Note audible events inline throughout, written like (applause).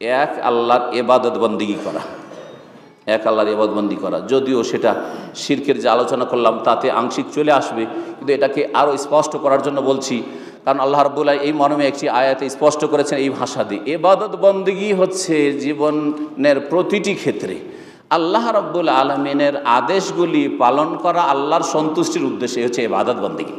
এক আল্লাহর এবাদত বন্দিগি করা। এক আল্লাহর এবাদবন্দি করা। যদিও সেটা শির্কের যে আলোচনা করলাম, তাতে আংশিক চলে আসবে, কিন্তু এটাকে আরও স্পষ্ট করার জন্য বলছি, কারণ আল্লাহ রব্বুল্লাহ এই মর্মে একটি আয়াতে স্পষ্ট করেছেন এই ভাষা দিয়ে। এবাদত বন্দিগি হচ্ছে জীবনের প্রতিটি ক্ষেত্রে। আল্লাহ রব্বুল আলমিনের আদেশগুলি পালন করা আল্লাহর সন্তুষ্টির উদ্দেশ্যে হচ্ছে এবাদত বন্দিগি।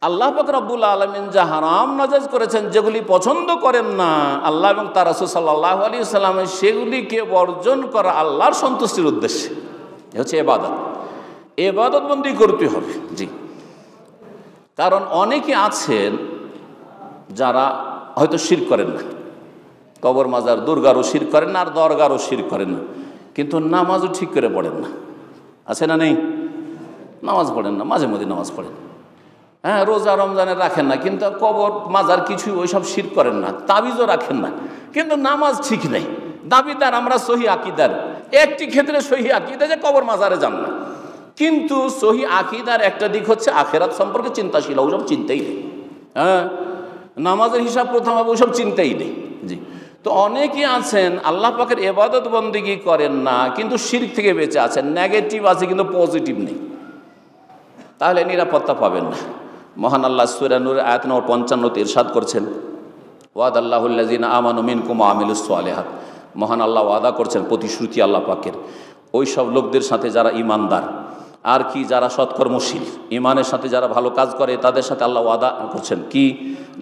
আল্লাহ রব্বুল আলমিন যা হারাম নাজাজ করেছেন, যেগুলি পছন্দ করেন না, আল্লাহ এবং তার রসুল সাল্লাহ আলী সাল্লামের সেগুলিকে বর্জন করা আল্লাহর সন্তুষ্টির উদ্দেশ্যে। এ হচ্ছে এবাদত। এবাদত বন্দি করতে হবে, জি। কারণ অনেকে আছেন যারা হয়তো শির করেন না। কবর মাজার, দুর্গারও শির করেন না, আর দরগারও শির করেন না। কিন্তু নামাজও ঠিক করে পড়েন না। আছে না নেই? নামাজ পড়েন না, মাঝে মাঝে নামাজ পড়েন। হ্যাঁ রোজা রমজানে রাখেন না, কিন্তু কবর, মাজার কিছুই ওইসব শির করেন না, তাবিজও রাখেন না। কিন্তু নামাজ ঠিক নেই, দাবিদার আমরা সহি আকিদার। একটি ক্ষেত্রে সহি আকিদা যে কবর, মাজারে যান না। কিন্তু সহি আকিদার একটা দিক হচ্ছে আখেরাত সম্পর্কে চিন্তাশীল, ওসব চিন্তাই নেই। হ্যাঁ নামাজের হিসাব প্রথম হবে, ওসব চিন্তাই নেই। জি, তো অনেকে আছেন, আল্লাহ পাকের এবাদত বন্দিগি করেন না, কিন্তু শির থেকে বেঁচে আছেন, নেগেটিভ আছে, কিন্তু পজিটিভ নেই। তাহলে নিরাপত্তা পাবেন না। মহান আল্লাহ সুরানুর আয়াত নম্বর পঞ্চান্নতে ইরশাদ করছেন। ওয়াদ আল্লাহুল্লাজিন আমানু মিনকুম আমিলুস সালেহাত। মহান আল্লাহ ওয়াদা করছেন প্রতিশ্রুতি আল্লাহ পাকের। ওই সব লোকদের সাথে যারা ইমানদার আর কি যারা সৎকর্মশীল ইমানের সাথে যারা ভালো কাজ করে, তাদের সাথে আল্লাহ ওয়াদা করছেন কি?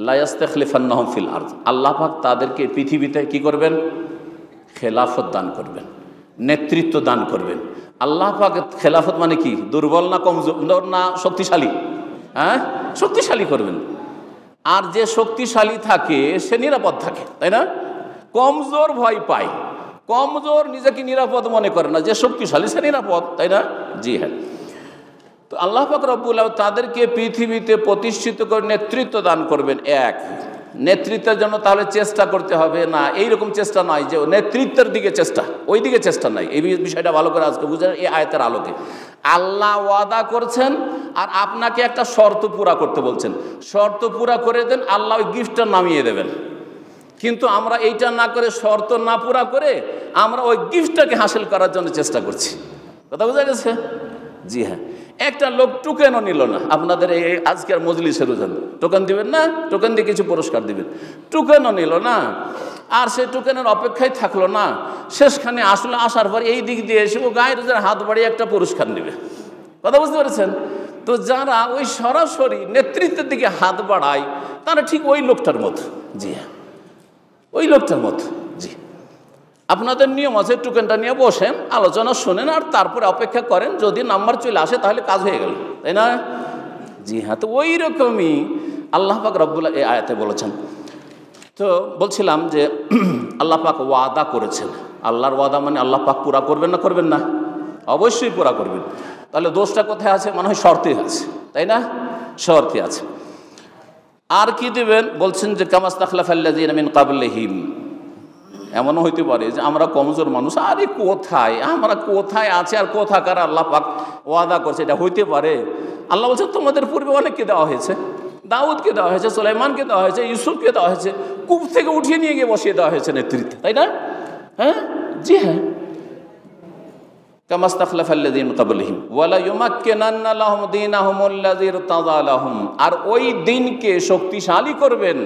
লায়াস্তেখলিফান্নাহম ফিল আর্দ। আল্লাহ পাক তাদেরকে পৃথিবীতে কি করবেন? খেলাফত দান করবেন, নেতৃত্ব দান করবেন। আল্লাহ পাক খেলাফত মানে কি? দুর্বল না কমজোর, না শক্তিশালী? হ্যাঁ? শক্তিশালী করবেন। আর যে শক্তিশালী থাকে, সে নিরাপদ থাকে, তাই না? কমজোর ভয় পায়। কমজোর নিজেকে নিরাপদ মনে করে না, যে শক্তিশালী, সে নিরাপদ, তাই না? জি হ্যাঁ। তো আল্লাহ পাক রব্বুল তাদেরকে পৃথিবীতে প্রতিষ্ঠিত করে নেতৃত্ব দান করবেন, এক। নেতৃত্বের জন্য তাহলে চেষ্টা করতে হবে, না এই রকম চেষ্টা নয় যে নেতৃত্বের দিকে চেষ্টা, ওই দিকে চেষ্টা নাই। এই বিষয়টা ভালো করে আজকে বুঝেন এই আয়তের আলোকে। আল্লাহ ওয়াদা করছেন আর আপনাকে একটা শর্ত পুরা করতে বলছেন। শর্ত পুরা করে দেন, আল্লাহ ওই গিফটটা নামিয়ে দেবেন। কিন্তু আমরা এইটা না করে শর্ত না পুরা করে আমরা ওই গিফটটাকে হাসিল করার জন্য চেষ্টা করছি। কথা বোঝা গেছে? জি হ্যাঁ। একটা লোক টোকেনও নিল না। আপনাদের এই আজকের মজলিসের ওজন টোকেন দিবেন না? টোকেন দিয়ে কিছু পুরস্কার দিবেন। টোকেনও নিল না। আর সে টোকেনের অপেক্ষায় থাকল না। শেষখানে আসলে, আসার পর এই দিক দিয়ে এসে ও গায়ের হাত বাড়িয়ে একটা পুরস্কার নেবে। কথা বুঝতে পেরেছেন? তো যারা ওই সরাসরি নেতৃত্বের দিকে হাত বাড়ায়, তারা ঠিক ওই লোকটার মতো। জি হ্যাঁ। ওই লোকটার মতো। জি। আপনাদের নিয়ম আছে টোকেনটা নিয়ে বসেন, আলোচনা শোনেন আর তারপরে অপেক্ষা করেন, যদি নাম্বার চলে আসে তাহলে কাজ হয়ে গেল। তাই না? জি হ্যাঁ তো ওই রকমই আল্লাহ পাক রব্বুল্লাহ এই আয়াতে বলেছেন। তো বলছিলাম যে (clears throat) আল্লাহ পাক ওয়াদা করেছেন। আল্লাহর ওয়াদা মানে আল্লাহ পাক পুরা করবেন না করবেন না? অবশ্যই পুরা করবেন। তাহলে দোষটা কোথায় আছে? মনে হয় শর্তে আছে। তাই না? শর্তে আছে। আর কি দেবেন? বলছেন যে কামাস্তাখলাফাল্লাজিন কাবলেহিম এমনও হইতে পারে যে, আমরা কমজোর মানুষ। আরে কোথায়? আমরা কোথায় আছে আর কোথাকার আল্লাহ পাক ওয়াদা করছে? এটা হইতে পারে। আল্লাহ বলছে, তোমাদের পূর্বে অনেককে দেওয়া হয়েছে। দাউদকে দেওয়া হয়েছে, সোলাইমানকে দেওয়া হয়েছে, ইউসুফকে দেওয়া হয়েছে। কূপ থেকে উঠিয়ে নিয়ে গিয়ে বসিয়ে দেওয়া হয়েছে নেতৃত্বে। তাই না? হ্যাঁ? জি হ্যাঁ। আর ওই দিনকে শক্তিশালী করবেন,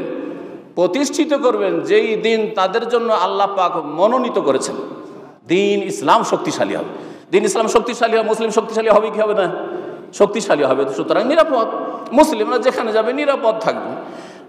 প্রতিষ্ঠিত করবেন, যেই দিন তাদের জন্য আল্লাহ পাক মনোনীত করেছেন। দিন ইসলাম শক্তিশালী হবে। দিন ইসলাম শক্তিশালী হবে, মুসলিম শক্তিশালী হবে কি হবে না? শক্তিশালী হবে। সুতরাং নিরাপদ। মুসলিমরা যেখানে যাবে নিরাপদ থাকবে।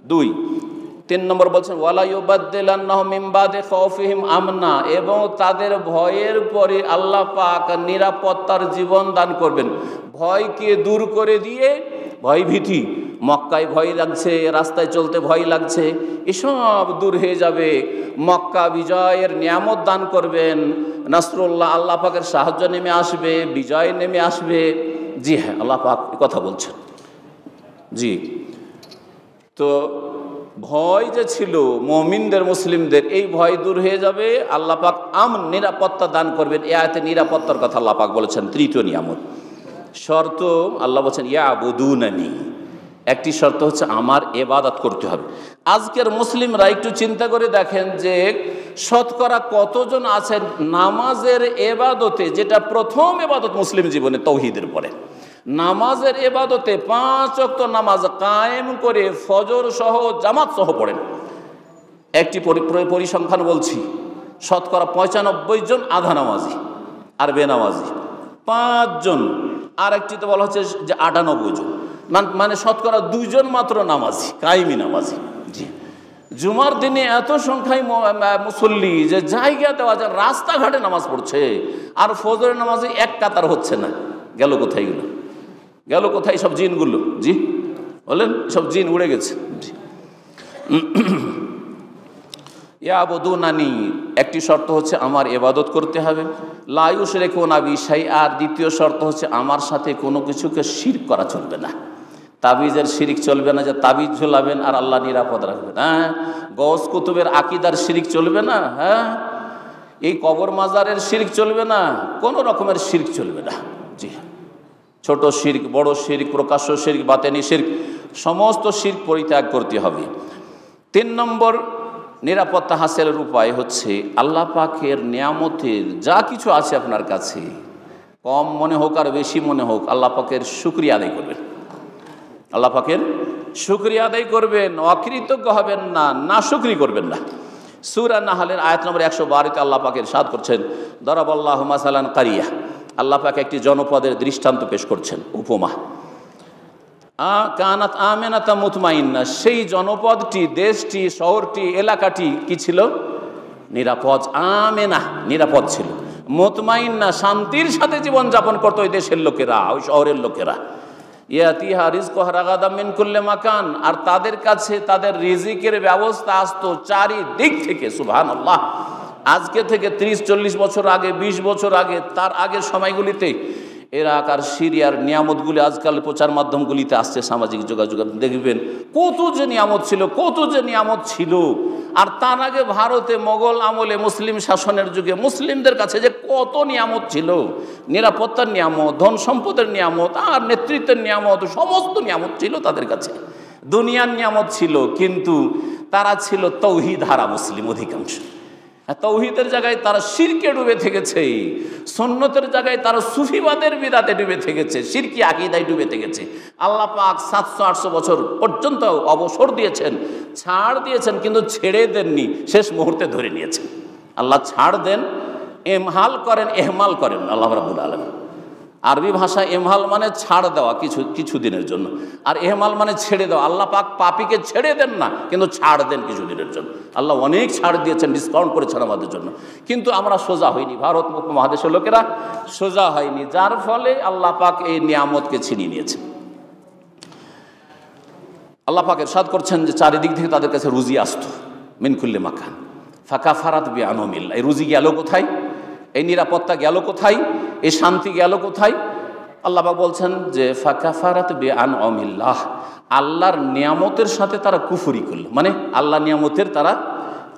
দুই তিন নম্বর বলছেন ওয়ালাইবাদিম আমনা এবং তাদের ভয়ের পরে আল্লাহ পাক নিরাপত্তার জীবন দান করবেন। ভয়কে দূর করে দিয়ে ভয় ভীতি, মক্কায় ভয় লাগছে, রাস্তায় চলতে ভয় লাগছে, এসব দূর হয়ে যাবে। মক্কা বিজয়ের নিয়ামত দান করবেন। নাসরুল্লাহ আল্লাহ পাকের সাহায্য নেমে আসবে, বিজয় নেমে আসবে। জি হ্যাঁ আল্লাহ পাক কথা বলছেন। জি। তো ভয় যে ছিল, মমিনদের, মুসলিমদের, এই ভয় দূর হয়ে যাবে। আল্লাহ পাক আম নিরাপত্তা দান করবেন। এ আয়তে নিরাপত্তার কথা আল্লাহ পাক বলেছেন, তৃতীয় নিয়ামত। শর্ত, আল্লাহ বলছেন ইয়া আবুদুনানি একটি শর্ত হচ্ছে, আমার এবাদত করতে হবে। আজকের মুসলিমরা একটু চিন্তা করে দেখেন যে, শতকরা কতজন আছেন নামাজের এবাদতে, যেটা প্রথম এবাদত মুসলিম জীবনে তৌহিদের পরে? নামাজের এবাদতে পাঁচ অক্ত নামাজ কায়েম করে ফজর সহ জামাত সহ পড়েন। একটি পরিসংখ্যান বলছি, শতকরা পঁচানব্বই জন আধা নামাজি আর বেনামাজি। পাঁচজন আর একটিতে বলা হচ্ছে যে আটানব্বই জন। মানে শতকরা দুইজন মাত্র নামাজি, কায়েমি নামাজি। জি। জুমার দিনে এত সংখ্যায় মুসল্লি যে জায়গা দেওয়া যায়, রাস্তাঘাটে নামাজ পড়ছে, আর ফজরের নামাজে এক কাতার হচ্ছে না। গেল কোথায় গেল গেল কোথায় সব জিনগুলো? জি, বলেন, সব জিন উড়ে গেছে। জি ইয়াবদু নানি একটি শর্ত হচ্ছে আমার এবাদত করতে হবে। লায়ুস রেখো না বিষয় আর দ্বিতীয় শর্ত হচ্ছে আমার সাথে কোনো কিছুকে শির করা চলবে না। তাবিজের শিরিক চলবে না, যে তাবিজ ঝোলাবেন আর আল্লাহ নিরাপদ রাখবেন। হ্যাঁ গস কুতুবের আকিদার শিরিক চলবে না হ্যাঁ এই কবর মাজারের শিরিক চলবে না, কোনো রকমের শিরিক চলবে না। জি। ছোট শির্ক, বড় শির্ক, প্রকাশ্য শির্ক, বাতেনি শির্ক, সমস্ত শির্ক পরিত্যাগ করতে হবে। তিন নম্বর নিরাপত্তা হাসিলের উপায় হচ্ছে আল্লাহ পাকের নিয়ামতের যা কিছু আছে আপনার কাছে, কম মনে হোক আর বেশি মনে হোক আল্লাহ পাকের শুক্রিয়া আদায় করবেন। আল্লাহ পাকের শুক্রিয়া আদায় করবেন, অকৃতজ্ঞ হবেন না না শুক্রি করবেন না। সুরা নাহালের আয়াত নম্বর একশো বারোতে আল্লাহ পাকের সাদ করছেন দরাবল্লাহ মাসালান কারিয়া। আল্লাহ পাকে একটি জনপদের দৃষ্টান্ত পেশ করছেন, উপমা। আ কানাত আমেনাতা মুতমাইন্না, সেই জনপদটি, দেশটি, শহরটি, এলাকাটি কি ছিল? নিরাপদ, আমেনা, নিরাপদ ছিল। মুতমাইন্না শান্তির সাথে জীবনযাপন করতো ওই দেশের লোকেরা, ওই শহরের লোকেরা। ইয়াতিহা রিজক হারাগাদামিন করলে মাকান, আর তাদের কাছে তাদের রিজিকের ব্যবস্থা আসতো চারিদিক থেকে সুবহান আল্লাহ আজকে থেকে ৩০ চল্লিশ বছর আগে ২০ বছর আগে, তার আগের সময়গুলিতে এরাক আর সিরিয়ার নিয়ামতগুলি আজকাল প্রচার মাধ্যমগুলিতে আসছে সামাজিক যোগাযোগ। দেখবেন, কত যে নিয়ামত ছিল, কত যে নিয়ামত ছিল। আর তার আগে ভারতে মোগল আমলে মুসলিম শাসনের যুগে মুসলিমদের কাছে যে কত নিয়ামত ছিল। নিরাপত্তার নিয়ামত, ধন সম্পদের নিয়ামত, আর নেতৃত্বের নিয়ামত, সমস্ত নিয়ামত ছিল তাদের কাছে। দুনিয়ার নিয়ামত ছিল, কিন্তু তারা ছিল তৌহিদ হারা মুসলিম অধিকাংশ। তৌহিদের জায়গায় তারা শিরকে ডুবে থেকেছে। সন্ন্যতের জায়গায় তারা সুফিবাদের বিদাতে ডুবে থেকেছে। শিরকি আকিদায় ডুবে থেকেছে। আল্লাহ পাক সাতশো, আটশো বছর পর্যন্ত অবসর দিয়েছেন, ছাড় দিয়েছেন, কিন্তু ছেড়ে দেননি। শেষ মুহূর্তে ধরে নিয়েছেন। আল্লাহ ছাড় দেন, এমহাল করেন, এহমাল করেন। আল্লাহ রাবুল আলম আরবি ভাষা এমহাল মানে ছাড় দেওয়া কিছু কিছু দিনের জন্য। আর এহমাল মানে ছেড়ে দেওয়া। আল্লাহ পাক পাপিকে ছেড়ে দেন না, কিন্তু ছাড় দেন কিছু দিনের জন্য। আল্লাহ অনেক ছাড় দিয়েছেন ডিসকাউন্ট করেছেন আমাদের জন্য। কিন্তু আমরা সোজা হইনি। ভারত মহাদেশের লোকেরা সোজা হয়নি, যার ফলে আল্লাহ পাক এই নিয়ামতকে ছিনিয়ে নিয়েছেন আল্লাহ পাকের সাদ করছেন যে চারিদিক থেকে তাদের কাছে রুজি আসতো। মিনকুল্লে মাখান ফাঁকা ফারাত বে আনমিল এই রুজি গেল কোথায়? এই নিরাপত্তা গেল কোথায়? এই শান্তি গেল কোথায়? আল্লাহ বলছেন যে ফাঁকা ফারাত বে আন অমিল্লাহ আল্লাহর নিয়ামতের সাথে তারা কুফুরি করল। মানে আল্লাহ নিয়ামতের তারা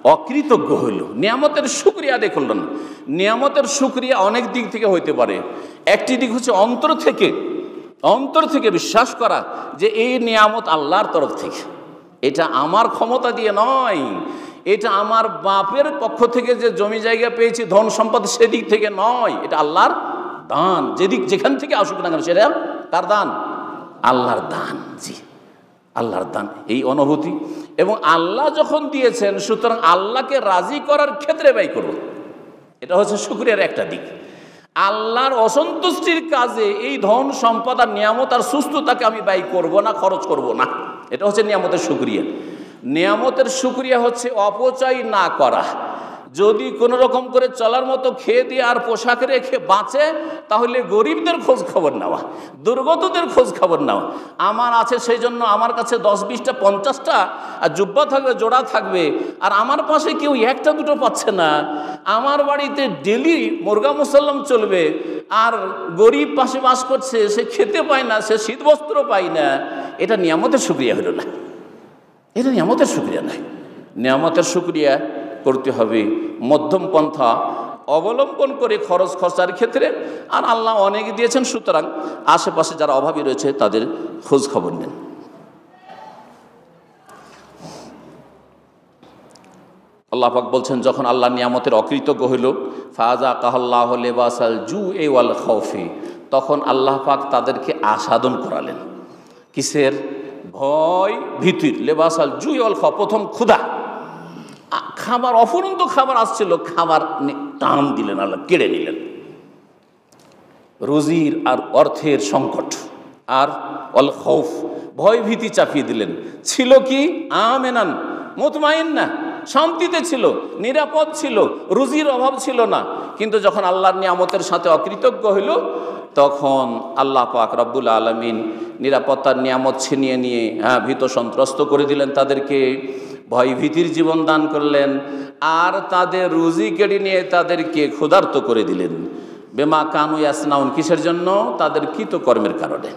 অকৃতজ্ঞ হইল। নিয়ামতের সুক্রিয়া আদায় করল না। নিয়ামতের সুক্রিয়া অনেক দিক থেকে হইতে পারে। একটি দিক হচ্ছে অন্তর থেকে অন্তর থেকে বিশ্বাস করা যে, এই নিয়ামত আল্লাহর তরফ থেকে। এটা আমার ক্ষমতা দিয়ে নয়। এটা আমার বাপের পক্ষ থেকে যে জমি জায়গা পেয়েছি, ধন সম্পদ সেদিক থেকে নয়। এটা আল্লাহর দান, যেদিক যেখান থেকে আসুক না কেন, সেটা তার দান। আল্লাহর দান, জি। আল্লাহর দান, এই অনুভূতি। এবং আল্লাহ যখন দিয়েছেন, সুতরাং আল্লাহকে রাজি করার ক্ষেত্রে ব্যয় করব। এটা হচ্ছে শুক্রিয়ার একটা দিক। আল্লাহর অসন্তুষ্টির কাজে এই ধন, সম্পদ আর নিয়ামত আর সুস্থতাকে আমি ব্যয় করব না, খরচ করব না। এটা হচ্ছে নিয়ামতের শুক্রিয়া। নিয়ামতের শুক্রিয়া হচ্ছে অপচয় না করা। যদি কোনো রকম করে চলার মতো খেয়ে দিয়ে আর পোশাক রেখে বাঁচে, তাহলে গরিবদের খোঁজ খবর নেওয়া, দুর্গতদের খোঁজ খবর নেওয়া। আমার আছে সেই জন্য আমার কাছে দশ বিশটা, পঞ্চাশটা, আর জুব্বা থাকবে, জোড়া থাকবে, আর আমার পাশে কেউ একটা দুটো পাচ্ছে না। আমার বাড়িতে ডেলি মুরগা মুসল্লাম চলবে, আর গরিব পাশে বাস করছে, সে খেতে পায় না, সে শীতবস্ত্র পায় না। এটা নিয়ামতের সুক্রিয়া হলো না। এটা নিয়ামতের সুক্রিয়া নয় নিয়ামতের সুক্রিয়া করতে হবে। মধ্যম পন্থা অবলম্বন করে খরচ খরচার ক্ষেত্রে। আর আল্লাহ অনেক দিয়েছেন, সুতরাং আশেপাশে যারা অভাবী রয়েছে, তাদের খোঁজ খবর নেন। আল্লাহাক বলছেন, যখন আল্লাহ নিয়ামতের অকৃতজ্ঞ হইল, ফাজা কাহল্লাহ লেবাসাল জু এ ওয়াল খফি তখন আল্লাহ পাক তাদেরকে আসাদন করালেন। কিসের? ভয় ভীতির। লেবাসাল জু ওয়াল খ প্রথম ক্ষুধা। খাবার অফুরন্ত খাবার আসছিল খাবার টান দিলেন, আল্লাহ কেড়ে নিলেন। রুজির আর অর্থের সংকট আর অল খৌফ, ভয়ভীতি চাপিয়ে দিলেন। ছিল কি? আমেনান, মুতমাইন না, শান্তিতে ছিল, নিরাপদ ছিল, রুজির অভাব ছিল না। কিন্তু যখন আল্লাহর নিয়ামতের সাথে অকৃতজ্ঞ হইল, তখন আল্লাহ পাক রব্বুল আলমিন নিরাপত্তার নিয়ামত ছিনিয়ে নিয়ে হ্যাঁ ভীত সন্ত্রস্ত করে দিলেন তাদেরকে। ভয় ভীতির জীবন দান করলেন, আর তাদের রুজি কেড়ে নিয়ে তাদেরকে ক্ষুধার্ত করে দিলেন। বেমা কানু ইয়াসনাউন, কিসের জন্য? তাদের কৃতকর্মের কারণে।